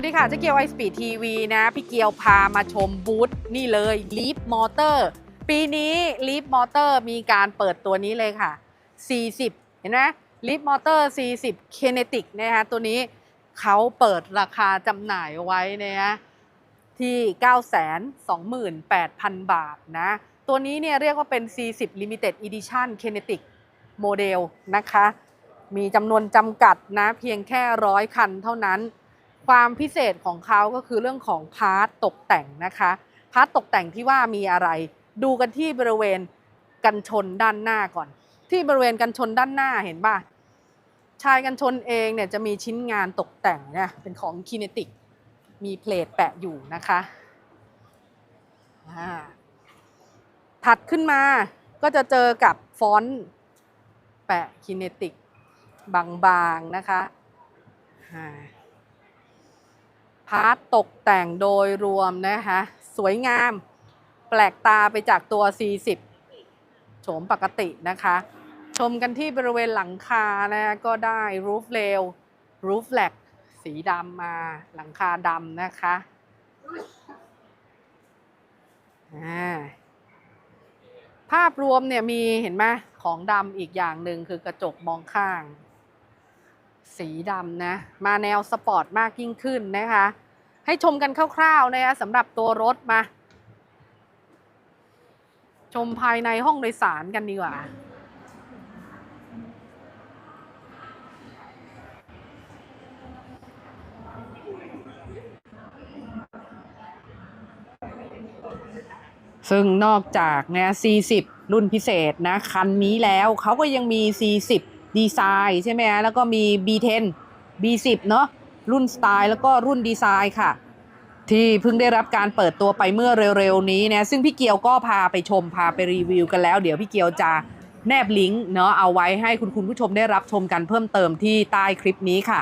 วัสดีค่ะเจ๊เกียวไอสปีดทีวีนะ พี่เกียวพามาชมบูธนี่เลยลีฟมอเตอร์ปีนี้ลีฟมอเตอร์มีการเปิดตัวนี้เลยค่ะ 40 เห็นไหมลีฟมอเตอร์ 40เคเนติกนะคะตัวนี้เขาเปิดราคาจำหน่ายไว้นะฮะที่ 928,000 บาทนะ ตัวนี้เนี่ยเรียกว่าเป็น 40 Limited Edition Kinetic Model นะคะ มีจำนวนจำกัดนะเพียงแค่ร้อยคันเท่านั้น ความพิเศษของเขาก็คือเรื่องของพาร์ตตกแต่งนะคะ พาร์ตตกแต่งที่ว่ามีอะไร ดูกันที่บริเวณกันชนด้านหน้าก่อน ที่บริเวณกันชนด้านหน้าเห็นป่ะชายกันชนเองเนี่ยจะมีชิ้นงานตกแต่งเนี่ยเป็นของคีเนติกมีเพลทแปะอยู่นะคะถัดขึ้นมาก็จะเจอกับฟอนต์แปะคีเนติกบางๆนะคะ พาร์ตตกแต่งโดยรวมนะคะสวยงาม แปลกตาไปจากตัว 40 โฉมปกตินะคะ ชมกันที่บริเวณหลังคานะก็ได้รูฟเ a ลรูฟแลกสีดำมาหลังคาดำนะคะอ่าภาพรวมเนี่ยมีเห็นไหมของดำอีกอย่างหนึ่งคือกระจกมองข้าง สีดำนะ มาแนวสปอร์ตมากยิ่งขึ้นนะคะ ให้ชมกันคร่าวๆนะคะสำหรับตัวรถมา ชมภายในห้องโดยสารกันดีกว่าซึ่งนอกจากนะ40 รุ่นพิเศษนะ คันนี้แล้วเขาก็ยังมี 40 ดีไซน์ใช่ไหมฮะแล้วก็มี B10 B10 เนาะรุ่นสไตล์แล้วก็รุ่นดีไซน์ค่ะ ที่เพิ่งได้รับการเปิดตัวไปเมื่อเร็วๆนี้นะซึ่งพี่เกียวก็พาไปชมพาไปรีวิวกันแล้ว เดี๋ยวพี่เกียวจะแนบลิงก์เนาะเอาไว้ให้คุณคุณผู้ชมได้รับชมกันเพิ่มเติมที่ใต้คลิปนี้ค่ะ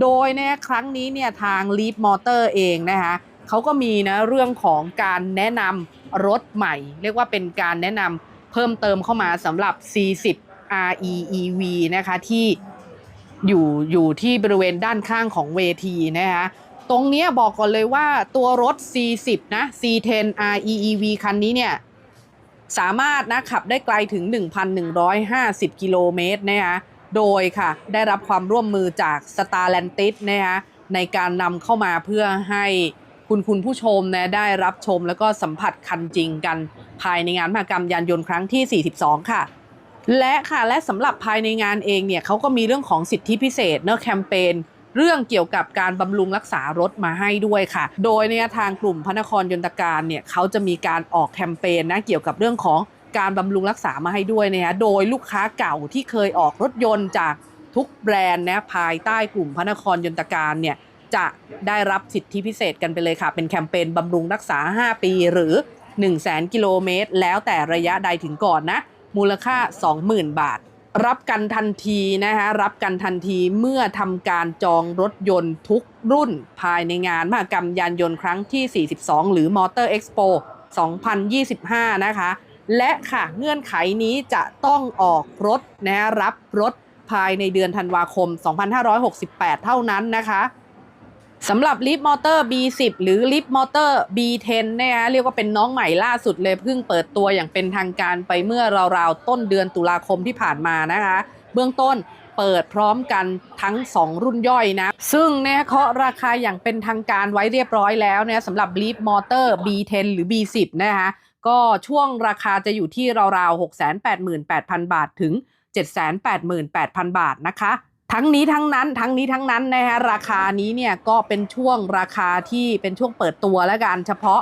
โดยเนี่ยครั้งนี้เนี่ยทาง Leap Motor เองนะคะเขาก็มีนะเรื่องของการแนะนำรถใหม่ เรียกว่าเป็นการแนะนำเพิ่มเติมเข้ามาสำหรับ REEV นะคะที่อยู่อยู่ที่บริเวณด้านข้างของเวทีนะคะตรงนี้บอกก่อนเลยว่าตัวรถ40นะ C10 REEV คันนี้เนี่ย สามารถนะขับได้ไกลถึง 1,150 กิโลเมตรนะคะโดยค่ะ ได้รับความร่วมมือจาก s t a r l a n t i s นะคะในการนำเข้ามาเพื่อให้คุณคุณผู้ชมนะได้รับชมแล้วก็สัมผัสคันจริงกัน ภายในงานมหกรรมยานยนต์ครั้งที่ 42 ค่ะ และค่ะและสำหรับภายในงานเองเนี่ยเขาก็มีเรื่องของสิทธิพิเศษเนอะแคมเปญเรื่องเกี่ยวกับการบำรุงรักษารถมาให้ด้วยค่ะ โดยเนี่ยทางกลุ่มพระนครยนตการเนี่ยเขาจะมีการออกแคมเปญนะเกี่ยวกับเรื่องของการบำรุงรักษามาให้ด้วยนะคะโดยลูกค้าเก่าที่เคยออกรถยนต์จากทุกแบรนด์นะภายใต้กลุ่มพระนครยนตการเนี่ยจะได้รับสิทธิพิเศษกันไปเลยค่ะ เป็นแคมเปญบำรุงรักษา 5 ปีหรือ 1 0 0 0 0แกิโลเมตร แล้วแต่ระยะใดถึงก่อนนะ มูลค่า 20,000 บาท รับกันทันทีนะคะรับกันทันทีเมื่อทำการจองรถยนต์ทุกรุ่นภายในงานมหกรรมยานยนต์ครั้งที่ 42 หรือ Motor Expo 2025 นะคะ และค่ะเงื่อนไขนี้จะต้องออกรถนะรับรถภายในเดือนธันวาคม 2568 เท่านั้นนะคะ สำหรับ Leap Motor B10 หรือ Leap Motor B10 นะคะเรียกว่าเป็นน้องใหม่ล่าสุดเลยเพิ่งเปิดตัวอย่างเป็นทางการไปเมื่อราวๆต้นเดือนตุลาคมที่ผ่านมานะคะ เบื้องต้นเปิดพร้อมกันทั้ง 2 รุ่นย่อยนะ ซึ่งเนี่ยเคาะราคาอย่างเป็นทางการไว้เรียบร้อยแล้วเนี่ยสำหรับ Leap Motor B10 หรือ B10 นะคะก็ช่วงราคาจะอยู่ที่ราวๆ 688,000 บาทถึง 788,000 บาทนะคะ ทั้งนี้ทั้งนั้นทั้งนี้ทั้งนั้นนะฮะราคานี้เนี่ยก็เป็นช่วงราคาที่เป็นช่วงเปิดตัวแล้วกันเฉพาะ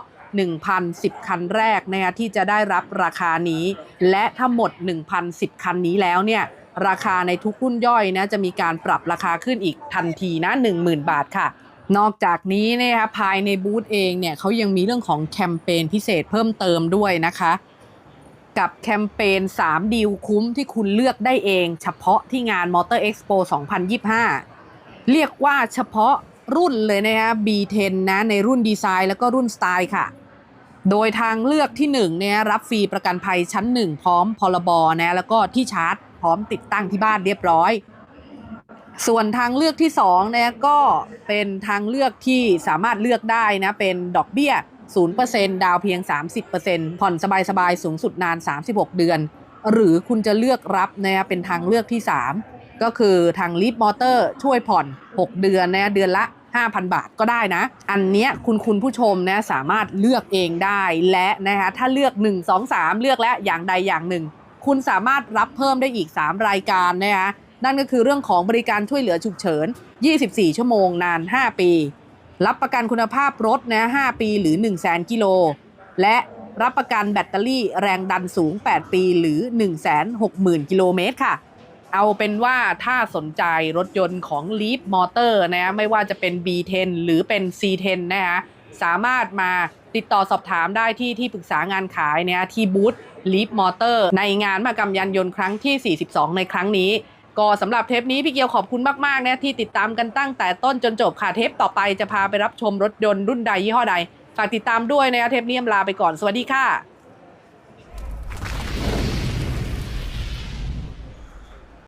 1,010 คันแรกนะคะที่จะได้รับราคานี้ และถ้าหมด 1,010 คันนี้แล้วเนี่ยราคาในทุกรุ่นย่อยนะจะมีการปรับราคาขึ้นอีกทันทีนะ10,000 บาทค่ะ นอกจากนี้นะคะภายในบูธเองเนี่ยเขายังมีเรื่องของแคมเปญพิเศษเพิ่มเติมด้วยนะคะ กับแคมเปญ3ดีลคุ้มที่คุณเลือกได้เอง เฉพาะที่งาน Motor Expo 2025 เรียกว่าเฉพาะรุ่นเลยนะฮะ B10 นะในรุ่นดีไซน์แล้วก็รุ่นสไตล์ค่ะ โดยทางเลือกที่1เนี่ยรับฟรีประกันภัยชั้น 1 พร้อมพรบนะแล้วก็ที่ชาร์จพร้อมติดตั้งที่บ้านเรียบร้อย ส่วนทางเลือกที่2นะก็เป็นทางเลือกที่สามารถเลือกได้นะเป็นดอกเบี้ย 0%ดาวเพียง 30%ผ่อนสบายๆ สูงสุดนาน 36 เดือน หรือคุณจะเลือกรับนะเป็นทางเลือกที่ 3 ก็คือทางลีฟมอเตอร์ช่วยผ่อน 6 เดือนนะเดือนละ 5,000 บาทก็ได้นะ อันเนี้ยคุณคุณผู้ชมนะสามารถเลือกเองได้และนะคะถ้าเลือก 1 2 3 เลือกแล้วอย่างใดอย่างหนึ่ง คุณสามารถรับเพิ่มได้อีก 3 รายการนะคะนั่นก็คือเรื่องของบริการช่วยเหลือฉุกเฉิน 24 ชั่วโมงนาน 5 ปี รับประกันคุณภาพรถนะ5ปีหรือ 1 0 0 0 0แกิโล และรับประกันแบตเตอรี่แรงดันสูง 8 ปีหรือ 160,000 กิโลเมตรค่ะ เอาเป็นว่าถ้าสนใจรถยนต์ของ Leap Motor นะไม่ว่าจะเป็น B10 หรือเป็น C10 นะคะสามารถมาติดต่อสอบถามได้ที่ที่ปรึกษางานขายเนี่ยที่บูธ Leap Motor ในงานมหกรรมยานยนต์ครั้งที่ 42 ในครั้งนี้ ก็สำหรับเทปนี้พี่เกียวขอบคุณมากๆนะที่ติดตามกันตั้งแต่ต้นจนจบค่ะเทปต่อไปจะพาไปรับชมรถยนต์รุ่นใดยี่ห้อใด ฝากติดตามด้วยนะเทปนี้อำลาไปก่อนสวัสดีค่ะ